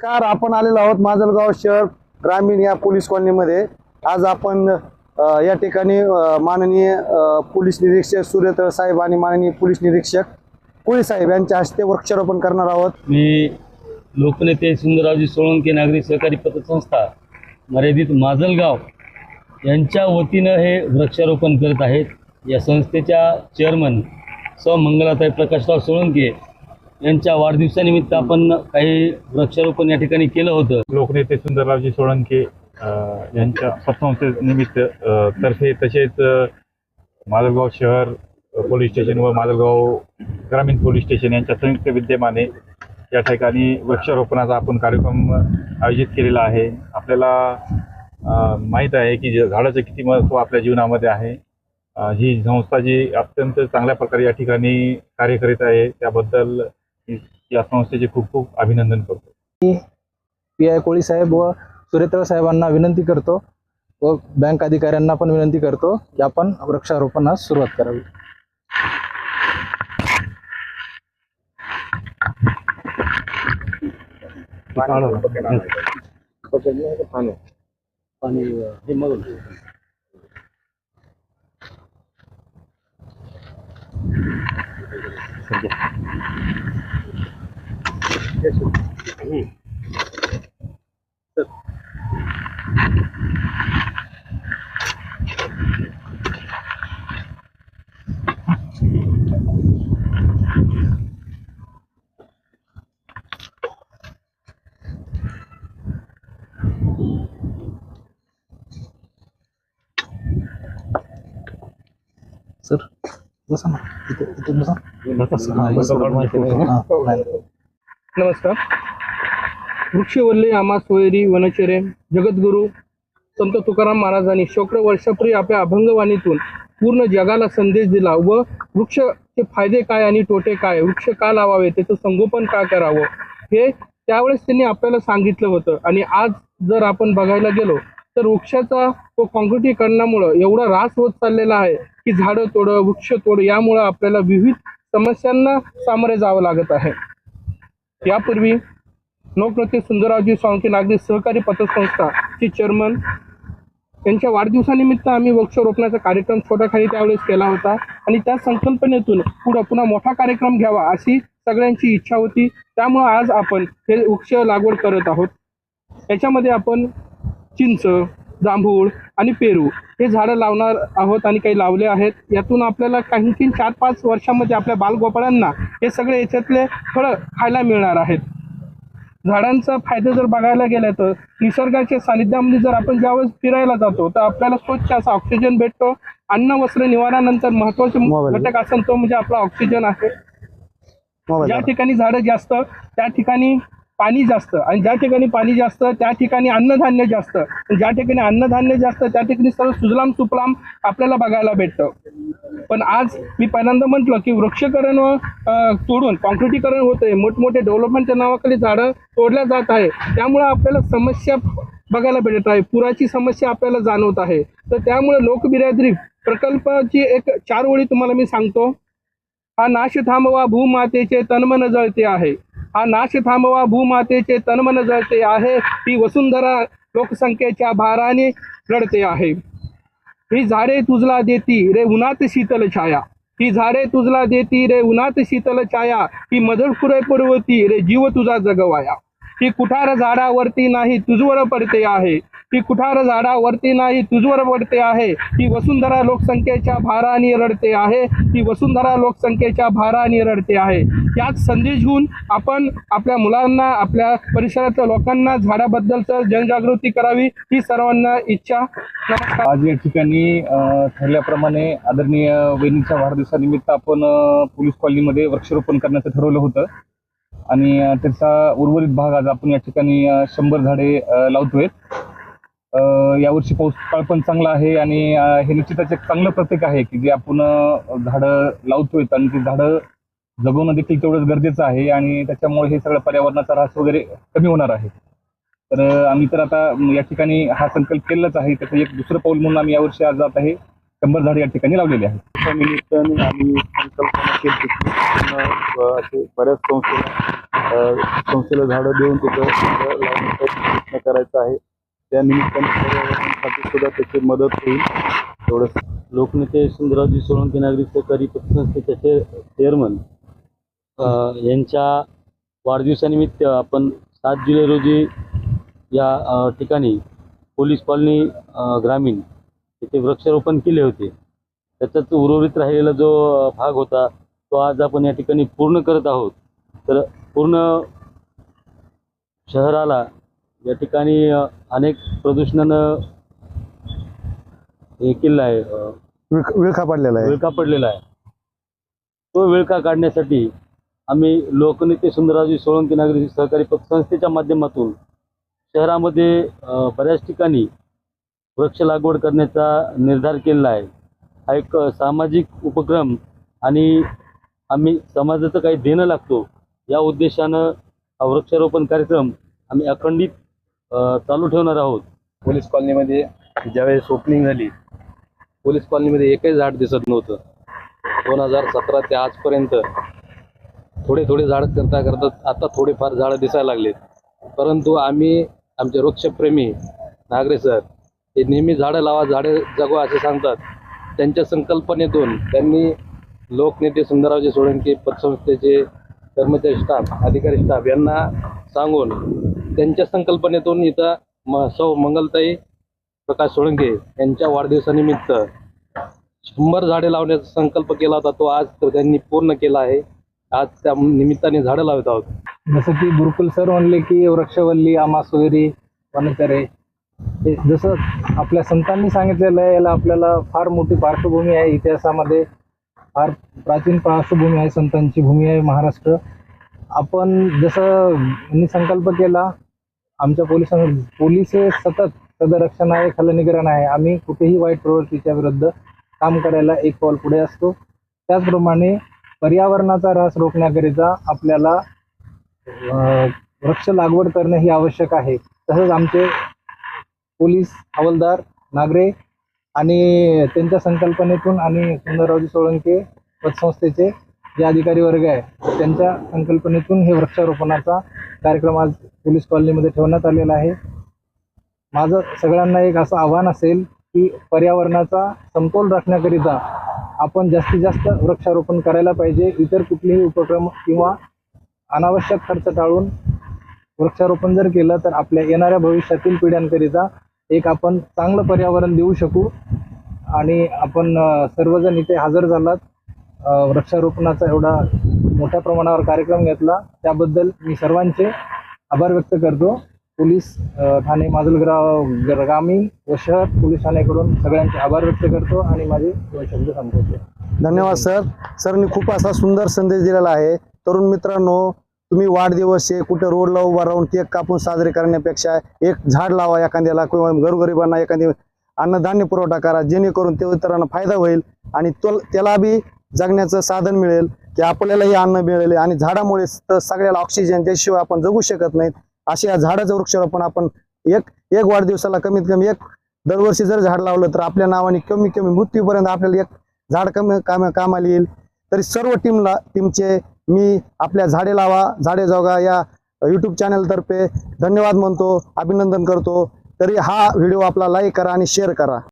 Car आपण आलेलो आहोत माजलगाव शहर ग्रामीण या पोलीस कॉलनीमध्ये. आज आपण या ठिकाणी माननीय पोलीस निरीक्षक सूर्यतळ साहेब आणि माननीय पोलीस निरीक्षक कोळी साहेब यांच्या हस्ते वृक्षारोपण करणार आहोत. मी लोकनेते सुंदररावजी सोळंके नागरी सहकारी पतसंस्था मर्यादित माजलगाव यांच्या वतीनं हे वृक्षारोपण करत आहेत. या संस्थेच्या चेअरमन स मंगलाताई प्रकाशराव सोळंके यांच्या वाढदिवसानिमित्त आपण काही वृक्षारोपण या ठिकाणी केलं होतं. लोकनेते सुंदररावजी सोळंके यांच्या पतसंस्थेनिमित्त तर्फे तसेच अ, माजलगाव शहर पोलीस स्टेशन व माजलगाव ग्रामीण पोलीस स्टेशन यांच्या संयुक्त विद्यमाने या ठिकाणी वृक्षारोपणाचा आपण कार्यक्रम आयोजित केलेला आहे. आपल्याला माहीत आहे की झाडाचं किती महत्त्व आपल्या जीवनामध्ये आहे. ही संस्था जी अत्यंत चांगल्या प्रकारे या ठिकाणी कार्य करीत आहे त्याबद्दल या संस्थेचे खूप खूप अभिनंदन करतो पी आय कोळी साहेब व सुरेत्र साहेबांना विनंती करतो व बँक अधिकाऱ्यांना पण विनंती करतो की आपण वृक्षारोपणास सुरुवात करावी सर बसा ना. इथे इथे बसा. हा. हा, नाही. नमस्कार. वृक्षवल्ले आम्हा सोयरी वनचरे जगद्गुरू संत तुकाराम महाराजांनी शेकडो वर्षापूर्वी आपल्या अभंगवाणीतून पूर्ण जगाला संदेश दिला व वृक्षचे फायदे काय आणि तोटे काय वृक्ष का लावावे त्याचं संगोपन का करावं हे त्यावेळेस त्यांनी आपल्याला सांगितलं होतं. आणि आज जर आपण बघायला गेलो तर वृक्षाचा व काँक्रिटीकरणामुळं एवढा ऱ्हास होत चाललेला आहे की झाडं तोडं वृक्ष तोड यामुळं आपल्याला विविध समस्यांना सामोरे जावं लागत आहे. यापूर्वी लोकनेते सुंदररावजी सावंकी नागरी सहकारी पतसंस्था चे चेअरमन यांच्या वाढदिवसानिमित्त आम्ही वृक्षारोपणाचा कार्यक्रम छोटा खाली त्यावेळेस केला होता आणि त्या संकल्पनेतून पुढं पुन्हा मोठा कार्यक्रम घ्यावा अशी सगळ्यांची इच्छा होती. त्यामुळं आज आपण हे वृक्ष लागवड करत आहोत. याच्यामध्ये आपण चिंच जांभूळ आणि पेरू हे झाडं लावणार आहोत आणि काही लावले आहेत यातून आपल्याला काही चार पाच वर्षामध्ये आपल्या बालगोपाळांना हे सगळे याच्यातले फळं खायला मिळणार आहेत झाडांचा फायदा जर बघायला गेला तर निसर्गाच्या सानिध्यामध्ये जर आपण ज्यावेळेस फिरायला जातो तर आपल्याला स्वच्छ असा ऑक्सिजन भेटतो अन्न वस्त्र निवारानंतर महत्त्वाचे. घटक असेल तो म्हणजे आपला ऑक्सिजन आहे ज्या. ठिकाणी झाडं जास्त त्या ठिकाणी पाणी जास्त आणि ज्या ठिकाणी पाणी जास्त त्या ठिकाणी अन्नधान्य जास्त. ज्या ठिकाणी अन्नधान्य जास्त त्या ठिकाणी सर्व सुजलाम सुफलाम आपल्याला बघायला भेटतं. पण आज मी पहिल्यांदा म्हटलं की वृक्षकरण व तोडून कॉन्क्रिटीकरण होतंय. मोठमोठे डेव्हलपमेंटच्या नावाखाली झाडं तोडल्या जात आहे. त्यामुळे आपल्याला समस्या बघायला भेटत आहे. पुराची समस्या आपल्याला जाणवत आहे. तर त्यामुळे लोकबिरादरी प्रकल्पाची एक चार ओळी तुम्हाला मी सांगतो. हा नाश थांबवा भूमातेचे तन्मन जळते आहे. हा नाश थांबवा भूमातेचे तनमन जळते आहे. ही वसुंधरा लोकसंख्येच्या भाराने लढते आहे. ही झाडे तुझला देती रे उन्हात शीतल छाया. ही झाडे तुझला देती रे उन्हात शीतल छाया. ही मधुर खुरे पुरवती रे जीव तुझा जगवाया. ही कुठार झाडावरती नाही तुझवर पडते आहे. ही कुठार झाडावरती नाही तुझवर वडते आहे. ही वसुंधरा लोकसंख्येच्या भाराने रडते आहे. ही वसुंधरा लोकसंख्येच्या भाराने रडते आहे. याच संदेश घेऊन आपण आपल्या मुलांना आपल्या परिसरातल्या लोकांना झाडाबद्दलचं जनजागृती करावी ही सर्वांना इच्छा. आज या ठिकाणी ठरल्याप्रमाणे आदरणीय वहिनीच्या वाढदिवसानिमित्त आपण पोलीस कॉलनीमध्ये वृक्षारोपण करण्याचं ठरवलं होतं. आणि त्याचा उर्वरित भाग आज आपण या ठिकाणी शंभर झाडे लावतोय. यावर्षी पाऊस काळ पण चांगला आहे आणि हे निश्चितच एक चांगलं प्रतीक आहे की जे आपण झाडं लावतोय आणि ती झाडं जगवणं देखील तेवढंच गरजेचं आहे आणि त्याच्यामुळे हे सगळं पर्यावरणाचा ऱ्हास वगैरे कमी होणार आहे. तर आम्ही तर आता या ठिकाणी हा संकल्प केलाच आहे. त्याचं एक दुसरं पाऊल म्हणून आम्ही यावर्षी आज जात आहे. शंभर झाडे या ठिकाणी लावलेली आहेत. त्या निमित्ताने आम्ही संकल्पना केली असे बऱ्याच संस्थेला संस्थेला झाडं देऊन तिथं लावण्याचा प्रयत्न करायचा आहे. त्या निमित्ताने सुद्धा त्याची मदत होईल. एवढंच. लोकनेते सुंदररावजी सोळंकी नागरिक सहकारी पतसंस्थेचे त्याचे चेअरमन यांच्या वाढदिवसानिमित्त आपण सात जुलै रोजी या ठिकाणी पोलीस कॉलनी ग्रामीण येथे वृक्षारोपण केले होते. त्याच्यात उर्वरित राहिलेला जो भाग होता तो आज आपण या ठिकाणी पूर्ण करत आहोत. तर पूर्ण शहराला या ठिकाणी अनेक प्रदूषणानं हे केलं आहे विळख- विळखा पडलेला आहे. विळखा पडलेला आहे. तो विळखा काढण्यासाठी आम्ही लोकनेते सुंदररावजी सोळंकी नागरी सहकारी पतसंस्थेच्या माध्यमातून शहरामध्ये अ, बऱ्याच ठिकाणी वृक्ष लागवड करण्याचा निर्धार केलेला आहे. हा एक अ, सामाजिक उपक्रम आणि आम्ही समाजाचं काही देणं लागतो या उद्देशानं हा वृक्षारोपण कार्यक्रम आम्ही अखंडित चालू ठेवणार आहोत. पोलीस कॉलनीमध्ये ज्यावेळेस ओपनिंग झाली पोलीस कॉलनीमध्ये एकही झाड दिसत नव्हतं. दोन हजार सतरा ते आजपर्यंत थोडे थोडे झाड करता करता आता थोडेफार झाडं दिसायला लागलेत. परंतु आम्ही आमचे वृक्षप्रेमी नागरे सर हे नेहमी झाडं लावा झाडं जगवा असे सांगतात. त्यांच्या संकल्पनेतून त्यांनी लोकनेते सुंदररावजी सोळंकी पतसंस्थेचे कर्मचारी स्टाफ अधिकारी स्टाफ यांना सांगून त्यांच्या संकल्पनेतून इथं म सौ मंगलताई प्रकाश सोळंके यांच्या वाढदिवसानिमित्त शंभर झाडे लावण्याचा संकल्प केला होता. तो आज तर त्यांनी पूर्ण केला आहे. आज त्या निमित्ताने झाडं लावत आहोत. जसं की गुरुकुल सर म्हणले की वृक्षवल्ली आमा सोयरी वनचरे हे जसं आपल्या संतांनी सांगितलेलं आहे याला आपल्याला फार मोठी पार्श्वभूमी आहे. इतिहासामध्ये फार प्राचीन पार्श्वभूमी आहे संतांची भूमी आहे महाराष्ट्र. आपण जसं यांनी संकल्प केला आमच्या पोलिसांना पोलीस हे सतत सदरक्षण आहे खलनिग्रहण आहे. आम्ही कुठेही वाईट प्रवृत्तीच्या विरुद्ध काम करायला एक पाऊल पुढे असतो. त्याचप्रमाणे पर्यावरणाचा ऱ्हास रोखण्याकरिता आपल्याला वृक्ष लागवड करणे ही आवश्यक आहे. तसंच आमचे पोलीस हवालदार नागरे आणि त्यांच्या संकल्पनेतून आणि सुंदररावजी सोळंके पतसंस्थेचे जे अधिकारी वर्ग आहे त्यांच्या संकल्पनेतून हे वृक्षारोपणाचा कार्यक्रम आज पोलीस कॉलनीमध्ये ठेवण्यात आलेला आहे. माझं सगळ्यांना एक असं आव्हान असेल की पर्यावरणाचा समतोल राखण्याकरिता आपण जास्तीत जास्त वृक्षारोपण करायला पाहिजे. इतर कुठलेही उपक्रम किंवा अनावश्यक खर्च टाळून वृक्षारोपण जर केलं तर आपल्या येणाऱ्या भविष्यातील पिढ्यांकरिता एक आपण चांगलं पर्यावरण देऊ शकू. आणि आपण सर्वजण इथे हजर झालात. वृक्षारोपणाचा एवढा मोठ्या प्रमाणावर कार्यक्रम घेतला. त्याबद्दल मी सर्वांचे आभार व्यक्त करतो. पोलीस ठाणे माजलगाव ग्रामीण व शहर पोलीस ठाण्याकडून सगळ्यांचे आभार व्यक्त करतो आणि माझे दोन शब्द संपवतो. धन्यवाद सर. सरनी खूप असा सुंदर संदेश दिलेला आहे. तरुण मित्रांनो तुम्ही वाढदिवस आहे कुठे रोडला उभा राहून केक कापून साजरे करण्यापेक्षा एक झाड लावा एखाद्याला किंवा गरगरिबांना एखादी अन्नधान्य पुरवठा करा जेणेकरून ते इतरांना फायदा होईल आणि तो त्याला बी जगण्याचं साधन मिळेल की आपल्यालाही अन्न मिळेल आणि झाडामुळे तर सगळ्याला ऑक्सिजन त्याशिवाय आपण जगू शकत नाहीत. असे या झाडाचं वृक्षारोपण आपण एक एक वाढदिवसाला कमीत कमी एक दरवर्षी जर झाड लावलं तर आपल्या नावाने कमी कमी मृत्यूपर्यंत आपल्याला एक झाड कमी काम कामाला येईल. तरी सर्व टीमला टीमचे मी आपल्या झाडे लावा झाडे जोगा या यूट्यूब चॅनलतर्फे धन्यवाद म्हणतो अभिनंदन करतो. तरी हा व्हिडिओ आपला लाईक करा आणि शेअर करा.